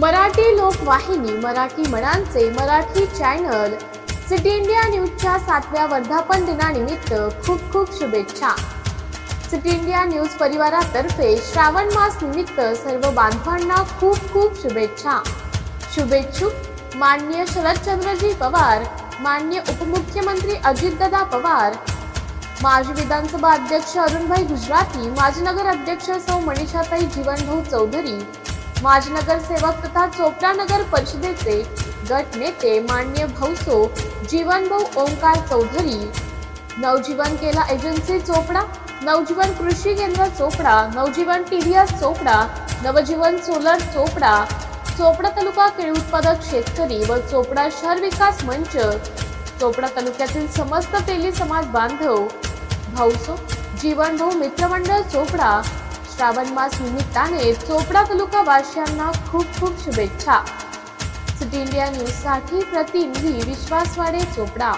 मराठी लोकवाहिनी मराठी मनांचे Marathi channel city India न्यूजच्या सातव्या वर्धापन दिनानिमित्त खूप खूप शुभेच्छा. सिटी इंडिया न्यूज परिवारातर्फे श्रावण मास निमित्त सर्व बांधवांना खूप खूप शुभेच्छा. शुभेच्छुक माननीय शरदचंद्रजी पवार माननीय उपमुख्यमंत्री अजितदादा पवार माजी विधानसभा अध्यक्ष अरुणभाई गुजराती माजी नगर अध्यक्ष सौ मनीषाताई जीवनभाऊ चौधरी माजी नगरसेवक तथा चोपडा नगर परिषदेचे गट नेते मान्य भाऊसो जीवनभाऊ ओंकार चौधरी नवजीवन केला एजन्सी चोपडा नवजीवन कृषी केंद्र चोपडा नवजीवन टीव्हीएस चोपडा नवजीवन सोलर चोपडा चोपडा तालुका केळी उत्पादक शेतकरी व चोपडा शहर विकास मंच चोपडा तालुक्यातील समस्त तेली समाज बांधव भाऊसो जीवनभाऊ मित्रमंडळ चोपडा श्रावण मास निमित्ताने चोपडा तालुका वासियांना खूप खूप शुभेच्छा. सिटी इंडिया न्यूजसाठी प्रतिनिधी विश्वास वाडे चोपडा.